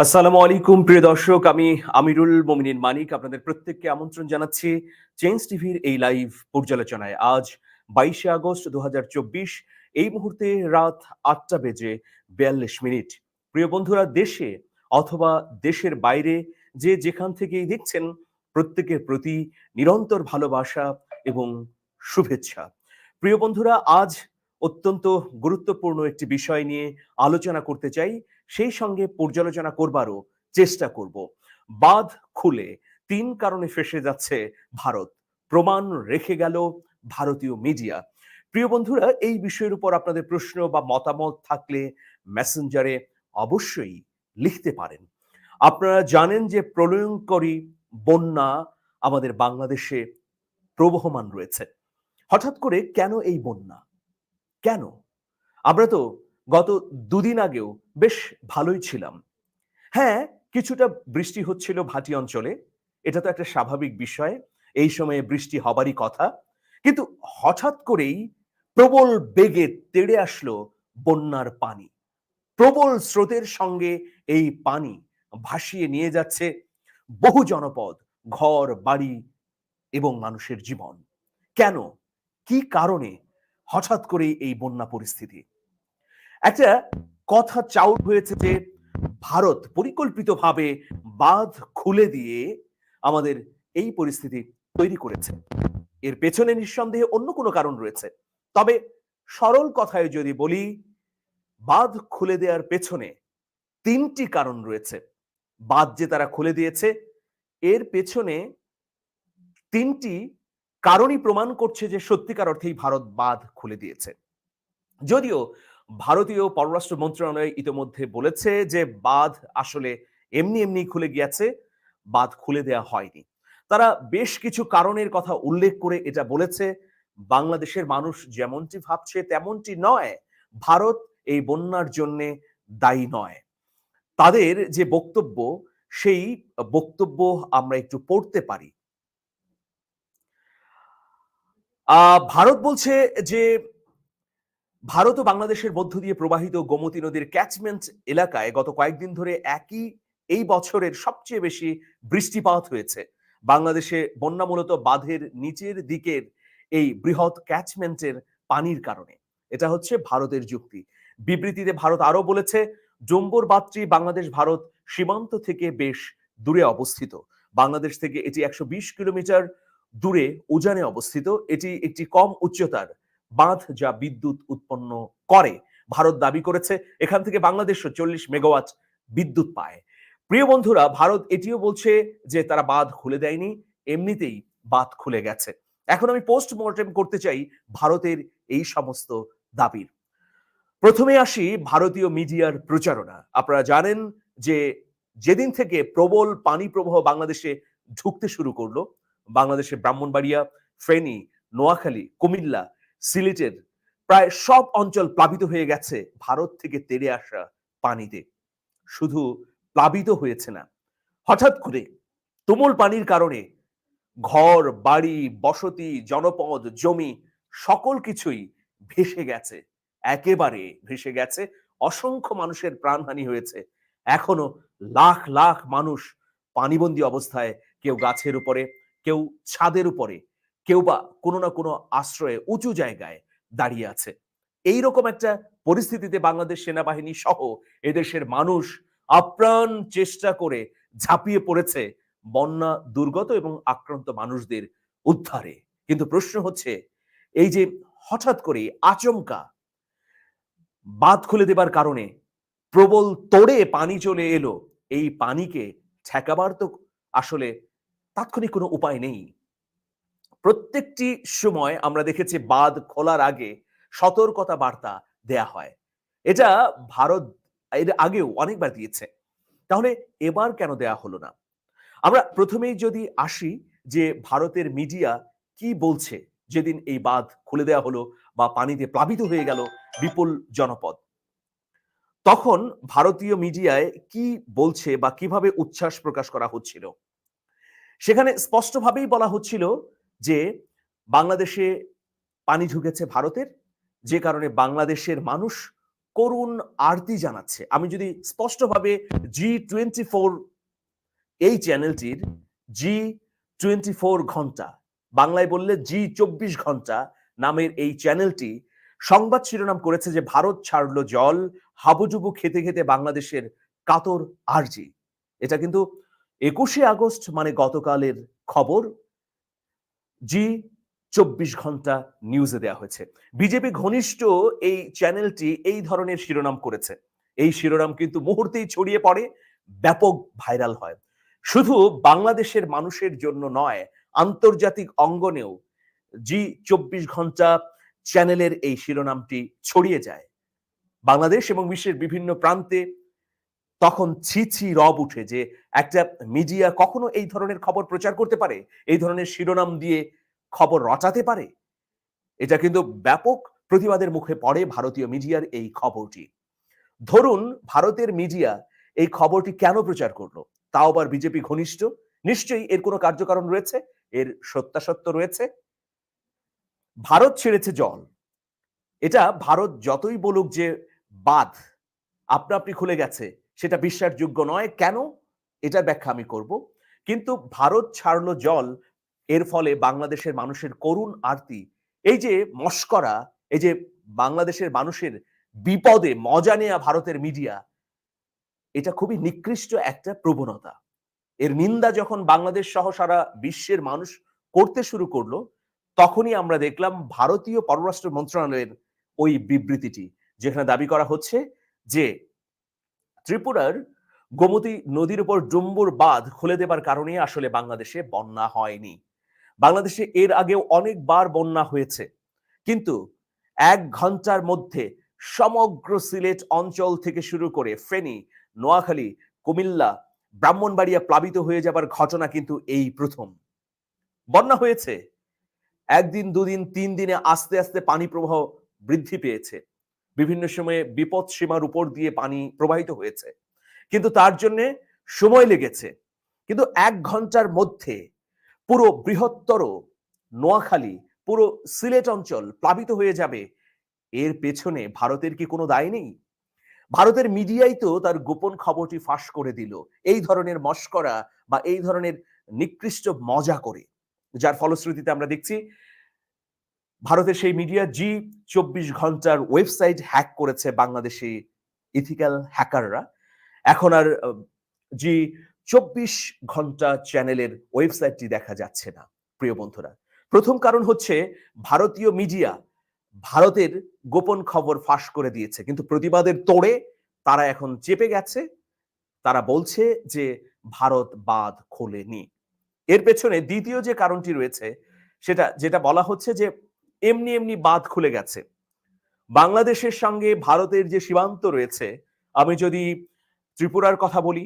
আসসালামু আলাইকুম, প্রিয় দর্শক। আমি আমিরুল মমিনিন মানিক আপনাদের প্রত্যেককে আমন্ত্রণ জানাচ্ছি চেঞ্জ টিভির এই লাইভ পর্যালোচনায়। আজ বাইশে আগস্ট দুহাজার চব্বিশ, এই মুহূর্তে রাত আটটা বেজে বিয়াল্লিশ মিনিট। প্রিয় বন্ধুরা, দেশে অথবা দেশের বাইরে যে যেখান থেকেই দেখছেন, প্রত্যেকের প্রতি নিরন্তর ভালোবাসা এবং শুভেচ্ছা। প্রিয় বন্ধুরা, আজ অত্যন্ত গুরুত্বপূর্ণ একটি বিষয় নিয়ে আলোচনা করতে চাই। সেই সঙ্গে পর্যালোচনা করবারও চেষ্টা করব। বাঁধ খুলে তিন কারণে ফেসে যাচ্ছে ভারত। প্রমাণ রেখে গেল ভারতীয় মিডিয়া। প্রিয় বন্ধুরা, এই বিষয়ের উপর আপনাদের প্রশ্ন বা মতামত থাকলে মেসেঞ্জারে অবশ্যই লিখতে পারেন। আপনারা জানেন যে প্রলয়ঙ্করী বন্যা আমাদের বাংলাদেশে প্রবহমান রয়েছে। হঠাৎ করে কেন এই বন্যা? কেন? আমরা তো গত দুদিন আগেও বেশ ভালোই ছিলাম। হ্যাঁ কিছুটা বৃষ্টি হচ্ছিল ভাটি অঞ্চলে, এটা তো একটা স্বাভাবিক বিষয়, এই সময়ে বৃষ্টি হবারই কথা, কিন্তু হঠাৎ করেই প্রবল বেগে তেড়ে আসলো বন্যার পানি। প্রবল স্রোতের সঙ্গে এই পানি ভাসিয়ে নিয়ে যাচ্ছে বহু জনপদ, ঘর, বাড়ি এবং মানুষের জীবন। কেন? কি কারণে? হঠাৎ করে এই বন্যা পরিস্থিতি। একটা কথা চাউট হয়েছে যে, ভারত পরিকল্পিতভাবে বাঁধ খুলে দিয়ে আমাদের এই পরিস্থিতি তৈরি করেছে। এর পেছনে নিঃসন্দেহে অন্য কোনো কারণ রয়েছে। তবে সরল কথায় যদি বলি, বাঁধ খুলে দেওয়ার পেছনে তিনটি কারণ রয়েছে। বাঁধ যে তারা খুলে দিয়েছে, এর পেছনে তিনটি কারণই প্রমাণ করছে যে সত্যিকার অর্থেই ভারত বাঁধ খুলে দিয়েছে। যদিও ভারতীয় পররাষ্ট্র মন্ত্রণালয় ইতিমধ্যে বলেছে যে বাঁধ আসলে এমনি এমনি খুলে গিয়েছে, বাঁধ খুলে দেয়া হয়নি। তারা বেশ কিছু কারণের কথা উল্লেখ করে এটা বলেছে। বাংলাদেশের মানুষ যেমনটি ভাবছে তেমনটি নয়, ভারত এই বন্যার জন্য দায়ী নয়। তাদের যে বক্তব্য, সেই বক্তব্য আমরা একটু পড়তে পারি। ভারত বলছে যে ভারত ও বাংলাদেশের মধ্য দিয়ে প্রবাহিত গোমতী নদীর ক্যাচমেন্ট এলাকায় গত কয়েকদিন ধরে একই এই বছরের সবচেয়ে বেশি বৃষ্টিপাত হয়েছে। বাংলাদেশে বন্যা মূলত বাঁধের নিচের দিকের এই বৃহৎ ক্যাচমেন্টের পানির কারণে। এটা হচ্ছে ভারতের যুক্তি। বিবৃতিতে ভারত আরও বলেছে ডম্বর বাদটি বাংলাদেশ ভারত সীমান্ত থেকে বেশ দূরে অবস্থিত। বাংলাদেশ থেকে এটি একশো বিশ কিলোমিটার দূরে উজানে অবস্থিত। এটি একটি কম উচ্চতার বাঁধ যা বিদ্যুৎ উৎপন্ন করে। ভারত দাবি করেছে, এখান থেকে বাংলাদেশও চল্লিশ মেগাওয়াট বিদ্যুৎ পায়। প্রিয় বন্ধুরা, ভারত এটিও বলছে যে তারা বাঁধ খুলে দেয়নি, এমনিতেই বাঁধ খুলে গেছে। এখন আমি পোস্ট মর্টেম করতে চাই ভারতের এই সমস্ত দাবির। প্রথমে আসি ভারতীয় মিডিয়ার প্রচারণা। আপনারা জানেন যে যেদিন থেকে প্রবল পানি প্রবাহ বাংলাদেশে ঢুকতে শুরু করল বাংলাদেশে ব্রাহ্মণবাড়িয়া, ফেনী, নোয়াখালী, কুমিল্লা, সিলেটের প্রায় সব অঞ্চল প্লাবিত হয়ে গেছে ভারত থেকে তেড়ে আসা পানিতে। শুধু প্লাবিত হয়েছে না, হঠাৎ করে তুমুল পানির কারণে ঘর, বাড়ি, বসতি, জনপদ, জমি সকল কিছুই ভেসে গেছে, একেবারে ভেসে গেছে। অসংখ্য মানুষের প্রাণহানি হয়েছে। এখনও লাখ লাখ মানুষ পানিবন্দী অবস্থায় কেউ গাছের উপরে কেউ ছাদের উপরে, কেউ বা কোনো না কোনো আশ্রয়ে উঁচু জায়গায় দাঁড়িয়ে আছে। এই রকম একটা পরিস্থিতিতে বাংলাদেশ সেনাবাহিনী সহ এদেশের মানুষ আপ্রাণ চেষ্টা করে ঝাঁপিয়ে পড়েছে বন্যা, দুর্গত এবং আক্রান্ত মানুষদের উদ্ধারে। কিন্তু প্রশ্ন হচ্ছে, এই যে হঠাৎ করে আচমকা বাঁধ খুলে দেবার কারণে প্রবল তোড়ে পানি চলে এলো, এই পানিকে ঠেকাবার তো আসলে তাৎক্ষণিক কোনো উপায় নেই। প্রত্যেকটি সময় আমরা দেখেছি বাঁধ খোলার আগে সতর্কতা বার্তা দেয়া হয়। এটা ভারত এর আগেও অনেকবার দিয়েছে। তাহলে এবার কেন দেয়া হলো না? আমরা প্রথমেই যদি আসি যে ভারতের মিডিয়া কি বলছে যেদিন এই বাঁধ খুলে দেওয়া হলো বা পানিতে প্লাবিত হয়ে গেল বিপুল জনপদ। তখন ভারতীয় মিডিয়ায় কি বলছে বা কীভাবে উচ্ছ্বাস প্রকাশ করা হচ্ছিল? সেখানে স্পষ্টভাবেই বলা হচ্ছিল যে বাংলাদেশে পানি ঢুকেছে ভারতের, যে কারণে বাংলাদেশের মানুষ করুণ আরতি জানাচ্ছে। আমি যদি স্পষ্টভাবে জি টোয়েন্টি ফোর এই চ্যানেলটির জি টোয়েন্টি ফোর ঘণ্টা, বাংলায় বললে জি চব্বিশ ঘণ্টা নামের এই চ্যানেলটি সংবাদ শিরোনাম করেছে যে ভারত ছাড়লো জল হাবুজুবু খেতে খেতে বাংলাদেশের কাতর আরজি। এটা কিন্তু একুশে আগস্ট মানে গতকালের খবর। জি চব্বিশ ঘণ্টা নিউজে দেওয়া হয়েছে। বিজেপি ঘনিষ্ঠ এই চ্যানেলটি এই ধরনের শিরোনাম করেছে। এই শিরোনাম কিন্তু মুহূর্তেই ছড়িয়ে পড়ে, ব্যাপক ভাইরাল হয়। শুধু বাংলাদেশের মানুষের জন্য নয়, আন্তর্জাতিক অঙ্গনেও জি চব্বিশ ঘণ্টা চ্যানেলের এই শিরোনামটি ছড়িয়ে যায়। বাংলাদেশ এবং বিশ্বের বিভিন্ন প্রান্তে তখন ছি ছি রব উঠে যে একটা মিডিয়া কখনো এই ধরনের খবর প্রচার করতে পারে, এই ধরনের শিরোনাম দিয়ে খবর রটাতে পারে? এটা কিন্তু ব্যাপক প্রতিবাদের মুখে পড়ে ভারতীয় মিডিয়ার এই খবরটি। ধরুন ভারতের মিডিয়া এই খবরটি কেন প্রচার করল? তাও আবার বিজেপি ঘনিষ্ঠ? নিশ্চয়ই এর কোনো কার্যকারণ রয়েছে? এর সত্যাসত্য রয়েছে? ভারত ছেড়েছে জল। এটা ভারত যতই বলুক যে বাঁধ আপনা আপনি খুলে গেছে সেটা বিশ্বাসযোগ্য নয়। কেন? এটা ব্যাখ্যা আমি করব। কিন্তু ভারত ছাড়লো জল, এর ফলে বাংলাদেশের মানুষের করুণ আরতি, এই যে মস্করা, এই যে বাংলাদেশের মানুষের বিপদে মজা নেয়া ভারতের মিডিয়া, এটা খুবই নিকৃষ্ট একটা প্রবণতা। এর নিন্দা যখন বাংলাদেশ সহ সারা বিশ্বের মানুষ করতে শুরু করল, তখনই আমরা দেখলাম ভারতীয় পররাষ্ট্র মন্ত্রণালয়ের ওই বিবৃতিটি, যেখানে দাবি করা হচ্ছে যে ত্রিপুরার গোমতী নদীর উপর ডুম্বুর বাঁধ খুলে দেবার কারণে আসলে বাংলাদেশে বন্যা হয়নি। বাংলাদেশে এর আগেও অনেকবার বন্যা হয়েছে। কিন্তু এক ঘণ্টার মধ্যে সমগ্র সিলেট অঞ্চল থেকে শুরু করে ফেনী, নোয়াখালী, কুমিল্লা, ব্রাহ্মণবাড়িয়া প্লাবিত হয়ে যাবার ঘটনা কিন্তু এই প্রথম। বন্যা হয়েছে। একদিন, দুদিন, তিন দিনে আস্তে আস্তে পানি প্রবাহ বৃদ্ধি পেয়েছে। বিভিন্ন সময়ে বিপদ সীমার উপর দিয়ে পানি প্রবাহিত হয়েছে। কিন্তু তার জন্য সময় লেগেছে। কিন্তু এক ঘণ্টার মধ্যে পুরো বৃহত্তর নোয়াখালী, পুরো সিলেট অঞ্চল প্লাবিত হয়ে যাবে। এর পেছনে ভারতের কি কোনো দায় নেই? ভারতের মিডিয়াই তো তার গোপন খবরটি ফাঁস করে দিল। এই ধরনের মস্করা বা এই ধরনের নিকৃষ্ট মজা করে। যার ফলশ্রুতিতে আমরা দেখছি ভারতের সেই মিডিয়া জি চব্বিশ ঘণ্টার ওয়েবসাইট হ্যাক করেছে বাংলাদেশি ইথিক্যাল হ্যাকাররা। এখন আর জি চব্বিশ ঘণ্টা চ্যানেলের ওয়েবসাইটটি দেখা যাচ্ছে না, প্রিয় বন্ধুরা। প্রথম কারণ হচ্ছে ভারতীয় মিডিয়া ভারতের গোপন খবর ফাঁস করে দিয়েছে, কিন্তু প্রতিবাদের তোড়ে তারা এখন চেপে গেছে। তারা বলছে যে ভারত বাদ খোলেনি। এর পেছনে দ্বিতীয় যে কারণটি রয়েছে, সেটা, যেটা বলা হচ্ছে যে এমনি এমনি বাঁধ খুলে গেছে। বাংলাদেশের সঙ্গে ভারতের যে সীমান্ত রয়েছে, আমি যদি ত্রিপুরার কথা বলি,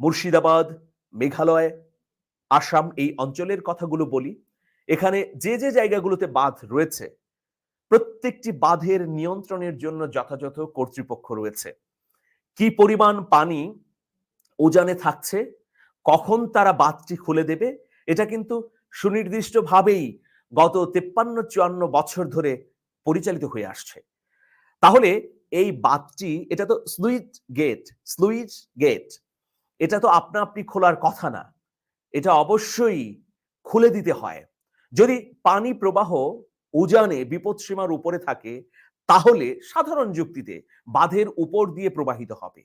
মুর্শিদাবাদ, মেঘালয়, আসাম এই অঞ্চলের কথাগুলো বলি, এখানে যে যে জায়গাগুলোতে বাঁধ রয়েছে, প্রত্যেকটি বাঁধের নিয়ন্ত্রণের জন্য যথাযথ কর্তৃপক্ষ রয়েছে। কি পরিমাণ পানি উজানে থাকছে, কখন তারা বাঁধটি খুলে দেবে, এটা কিন্তু সুনির্দিষ্টভাবেই গত তেপ্পান্ন, চুয়ান্ন বছর ধরে পরিচালিত হয়ে আসছে। তাহলে এই বাঁধটি, এটা তো স্লুইজ গেট স্লুইজ গেট। এটা তো আপনা আপনি খোলার কথা না। এটা অবশ্যই খুলে দিতে হয়। যদি পানি প্রবাহ উজানে বিপদসীমার উপরে থাকে, তাহলে সাধারণ যুক্তিতে বাঁধের উপর দিয়ে প্রবাহিত হবে।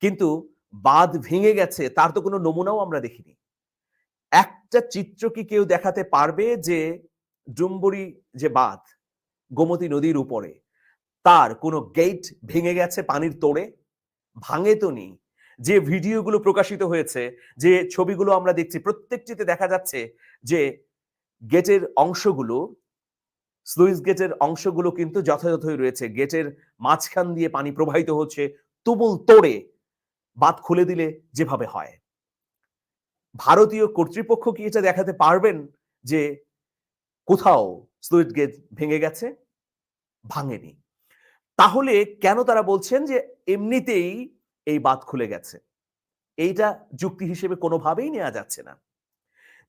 কিন্তু বাঁধ ভেঙে গেছে, তার তো কোনো নমুনাও আমরা দেখিনি। একটা চিত্র কি কেউ দেখাতে পারবে যে ডুম্বুরি যে বাঁধ, গোমতী নদীর উপরে, তার কোনো গেট ভেঙে গেছে পানির তোড়ে? ভাঙে তো নেই। যে ভিডিওগুলো প্রকাশিত হয়েছে, যে ছবিগুলো আমরা দেখছি, প্রত্যেকটিতে দেখা যাচ্ছে যে গেটের অংশগুলো স্লুইস গেটের অংশগুলো কিন্তু যথাযথই রয়েছে। গেটের মাঝখান দিয়ে পানি প্রবাহিত হচ্ছে, তুমুল তোড়ে বাদ খুলে দিলে যেভাবে হয়। ভারতীয় কর্তৃপক্ষ কি এটা দেখাতে পারবেন যে কোথাও স্লুইস গেট ভেঙে গেছে? ভাঙেনি। তাহলে কেন তারা বলছেন যে এমনিতেই এই বাদ খুলে গেছে? এইটা যুক্তি হিসেবে কোনোভাবেই নেওয়া যাচ্ছে না।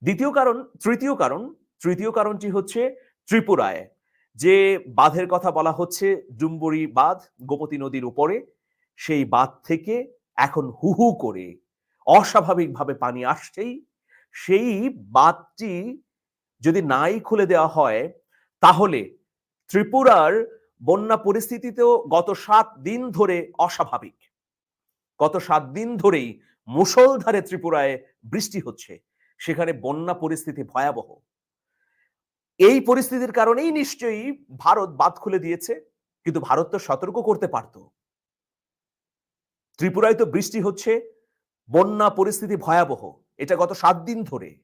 দ্বিতীয় কারণ, তৃতীয় কারণ, তৃতীয় কারণটি হচ্ছে ত্রিপুরায়, যে বাঁধের কথা বলা হচ্ছে ডুম্বুরি বাঁধ, গোমতী নদীর উপরে, সেই বাঁধ থেকে এখন হু হু করে অস্বাভাবিকভাবে পানি আসছেই। সেই বাঁধটি যদি নাই খুলে দেওয়া হয়, তাহলে ত্রিপুরার বন্যা পরিস্থিতিতেও গত সাত দিন ধরে অস্বাভাবিক। গত সাত দিন ধরেই মুষলধারে ত্রিপুরায় বৃষ্টি হচ্ছে। সেখানে বন্যা পরিস্থিতি ভয়াবহ। এই পরিস্থিতির কারণেই নিশ্চয়ই ভারত বাদ খুলে দিয়েছে, কিন্তু ভারত তো সতর্ক করতে পারত। ত্রিপুরায় তো বৃষ্টি হচ্ছে বন্যা পরিস্থিতি ভয়াবহ। এটা গত সাত দিন ধরে।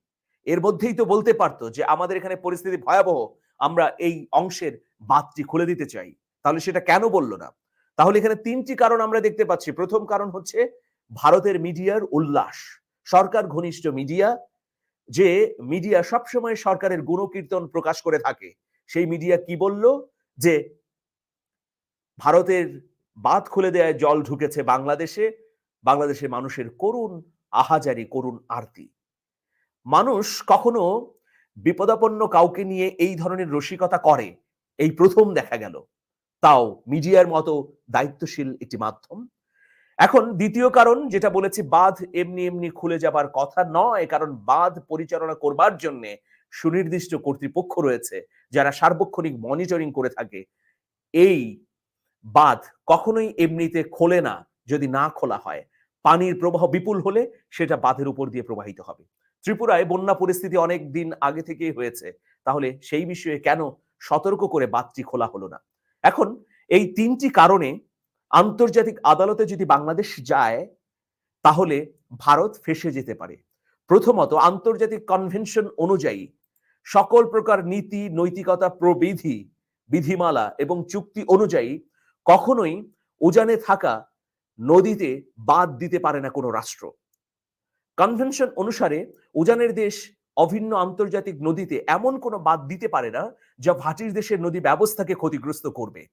এর মধ্যেই তো বলতে পারতো যে, আমাদের এখানে পরিস্থিতি ভয়াবহ, আমরা এই অংশের বাঁধটি খুলে দিতে চাই। তাহলে সেটা কেন বলল না? তাহলে এখানে তিনটি কারণ আমরা দেখতে পাচ্ছি। প্রথম কারণ হচ্ছে, ভারতের মিডিয়ার উল্লাস। সরকার ঘনিষ্ঠ মিডিয়া, যে মিডিয়া সবসময় সরকারের গুণকীর্তন প্রকাশ করে থাকে, সেই মিডিয়া কি বলল? যে, ভারতের বাঁধ খুলে দেয় জল ঢুকেছে বাংলাদেশে বাংলাদেশের মানুষের করুণ আহাজারি, করুণ আরতি। মানুষ কখনো বিপদাপন্ন কাউকে নিয়ে এই ধরনের রসিকতা করে, এই প্রথম দেখা গেল। তাও মিডিয়ার মতো দায়িত্বশীল একটি মাধ্যম। এখন দ্বিতীয় কারণ যেটা বলেছি, বাঁধ এমনি এমনি খুলে যাবার কথা নয়, কারণ বাঁধ পরিচালনা করবার জন্য সুনির্দিষ্ট কর্তৃপক্ষ রয়েছে, যারা সার্বক্ষণিক মনিটরিং করে থাকে। এই বাঁধ কখনোই এমনিতে খোলে না। যদি না খোলা হয়, পানির প্রবাহ বিপুল হলে সেটা বাঁধের উপর দিয়ে প্রবাহিত হবে। ত্রিপুরায় বন্যা পরিস্থিতি অনেক দিন আগে থেকেই হয়েছে, তাহলে সেই বিষয়ে কেন সতর্ক করে বাঁধটি খোলা হলো না? এখন এই তিনটি কারণে আন্তর্জাতিক আদালতে যদি বাংলাদেশ যায়, তাহলে ভারত ফেসে যেতে পারে। প্রথমত, আন্তর্জাতিক কনভেনশন অনুযায়ী সকল প্রকার নীতি, নৈতিকতা, প্রবিধি, বিধিমালা এবং চুক্তি অনুযায়ী কখনোই উজানে থাকা নদীতে বাদ দিতে পারে না কোনো রাষ্ট্র। কনভেনশন অনুসারে উজানের দেশ অভিন্ন আন্তর্জাতিক নদীতে এমন কোনো বাদ দিতে পারে না যা ভাটির দেশের নদী ব্যবস্থাকে ক্ষতিগ্রস্ত করবে।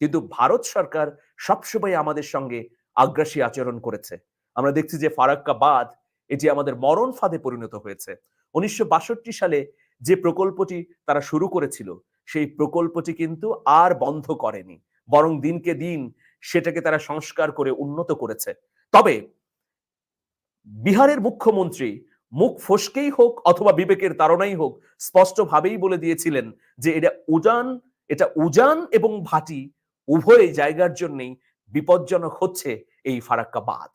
কিন্তু ভারত সরকার সবসময় আমাদের সঙ্গে আগ্রাসী আচরণ করেছে। আমরা দেখছি যে ফারাক্কা বাঁধ, এটি আমাদের মরণ ফাঁদে পরিণত হয়েছে। উনিশশো বাষট্টি সালে যে প্রকল্পটি তারা শুরু করেছিল, সেই প্রকল্পটি কিন্তু আর বন্ধ করেনি। বরং দিনকে দিন সেটাকে তারা সংস্কার করে উন্নত করেছে। তবে বিহারের মুখ্যমন্ত্রী মুখ ফসকেই হোক অথবা বিবেকের তাড়নাই হোক স্পষ্টভাবেই বলে দিয়েছিলেন যে এটা উজান এটা উজান এবং ভাটি উভয় জায়গার জন্যই বিপজ্জনক হচ্ছে এই ফারাক্কা বাঁধ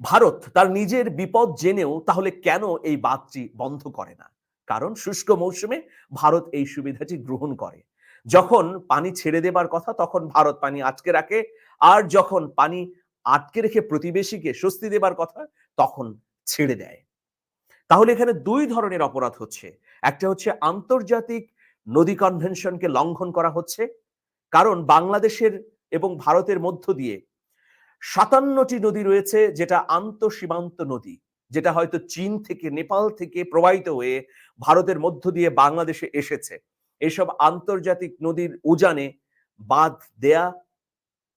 ভারত তার নিজের বিপদ জেনেও তাহলে কেন এই বাঁধটি বন্ধ করে না? কারণ শুষ্ক মৌসুমে ভারত এই সুবিধাটি গ্রহণ করে। যখন পানি ছেড়ে দেবার কথা, তখন ভারত পানি আটকে রাখে। আর যখন পানি আটকে রেখে প্রতিবেশীকে স্বস্তি দেবার কথা, তখন ছেড়ে দেয়। তাহলে এখানে দুই ধরনের অপরাধ হচ্ছে। একটা হচ্ছে আন্তর্জাতিক নদী কনভেনশনকে লঙ্ঘন করা হচ্ছে। কারণ বাংলাদেশের এবং ভারতের মধ্য দিয়ে সাতান্নটি নদী রয়েছে, যেটা আন্তঃসীমান্ত নদী, যেটা হয়তো চীন থেকে, নেপাল থেকে প্রবাহিত হয়ে ভারতের মধ্য দিয়ে বাংলাদেশে এসেছে। এসব আন্তর্জাতিক নদীর উজানে বাঁধ দেয়া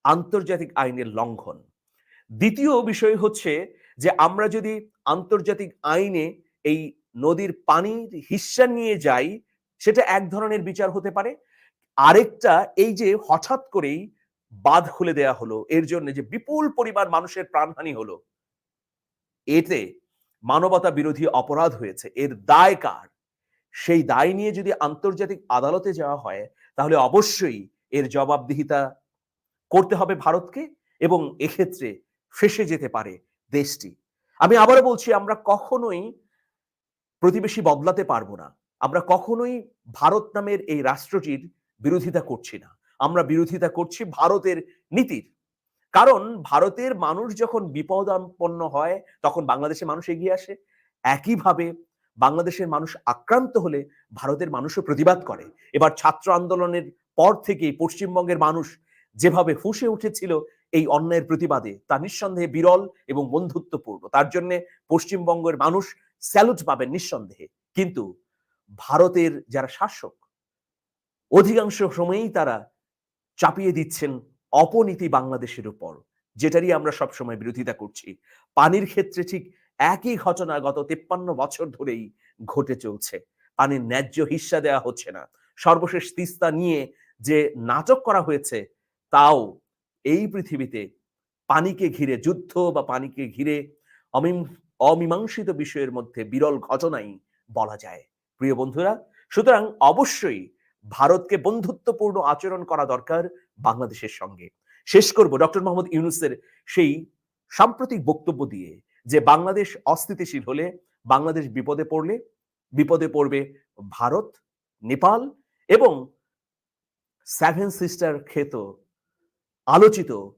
আন্তর্জাতিক আইনের লঙ্ঘন। দ্বিতীয় বিষয় হচ্ছে যে আমরা যদি আন্তর্জাতিক আইনে এই নদীর পানির হিস্সা নিয়ে যাই, সেটা এক ধরনের বিচার হতে পারে। আরেকটা এই যে হঠাৎ করেই বাঁধ খুলে দেয়া হলো, এর জন্য যে বিপুল পরিমাণ মানুষের প্রাণহানি হলো, এতে মানবতা বিরোধী অপরাধ হয়েছে। এর দায় কার? সেই দায় নিয়ে যদি আন্তর্জাতিক আদালতে যাওয়া হয়, তাহলে অবশ্যই এর জবাবদিহিতা করতে হবে ভারতকে এবং এক্ষেত্রে ফেসে যেতে পারে দেশটি। আমি আবারও বলছি, আমরা কখনোই প্রতিবেশী বদলাতে পারব না। আমরা কখনোই ভারত নামের এই রাষ্ট্রটির বিরোধিতা করছি না। আমরা বিরোধিতা করছি ভারতের নীতির। কারণ ভারতের মানুষ যখন বিপদাপন্ন হয়, তখন বাংলাদেশের মানুষ এগিয়ে আসে। একইভাবে বাংলাদেশের মানুষ আক্রান্ত হলে ভারতের মানুষও প্রতিবাদ করে। এবার ছাত্র আন্দোলনের পর থেকেই পশ্চিমবঙ্গের মানুষ যেভাবে ফুসে উঠেছিল এই অন্যায়ের প্রতিবাদে, তা নিঃসন্দেহে বিরল এবং বন্ধুত্বপূর্ণ। তার জন্য পশ্চিমবঙ্গের মানুষ স্যালুট পাবেন নিঃসন্দেহে। কিন্তু ভারতের যারা শাসক, অধিকাংশ সময়েই তারা চাপিয়ে দিচ্ছেন অপনীতি বাংলাদেশের উপর, যেটারই আমরা সবসময় বিরোধিতা করছি। পানির ক্ষেত্রে ঠিক একই ঘটনা গত তেপ্পান্ন বছর ধরেই ঘটে চলছে। পানির ন্যায্য হিস্সা দেওয়া হচ্ছে না। সর্বশেষ তিস্তা নিয়ে যে নাটক করা হয়েছে, তাও এই পৃথিবীতে পানিকে ঘিরে যুদ্ধ বা পানিকে ঘিরে অমিম- অমীমাংসিত বিষয়ের মধ্যে বিরল ঘটনাই বলা যায়। প্রিয় বন্ধুরা, সুতরাং অবশ্যই ভারতকে বন্ধুত্বপূর্ণ আচরণ করা দরকার বাংলাদেশের সঙ্গে। শেষ করব ডক্টর মোহাম্মদ ইউনুসের সেই সাম্প্রতিক বক্তব্য দিয়ে। যে বাংলাদেশ অস্থিতিশীল হলে বাংলাদেশ বিপদে পড়লে, বিপদে পড়বে ভারত, নেপাল এবং সেভেন সিস্টার খ্যাত আলোচিত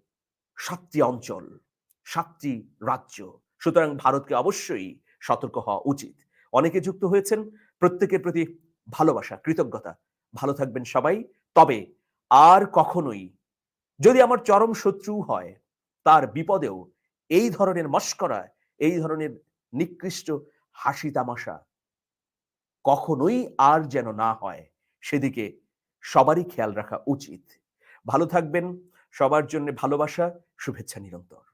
সাতটি অঞ্চল, সাতটি রাজ্য। সুতরাং ভারতকে অবশ্যই সতর্ক হওয়া উচিত। অনেকে যুক্ত হয়েছেন, প্রত্যেকের প্রতি ভালোবাসা, কৃতজ্ঞতা। ভালো থাকবেন সবাই। তবে আর কখনোই যদি আমার চরম শত্রু হয়, তার বিপদেও এই ধরনের মস্করা এই ধরনের নিকৃষ্ট হাসি তামাশা কখনোই আর যেন না হয়। সেদিকে সবারই খেয়াল রাখা উচিত। ভালো থাকবেন। সবার জন্য ভালোবাসা, শুভেচ্ছা নিরন্তর।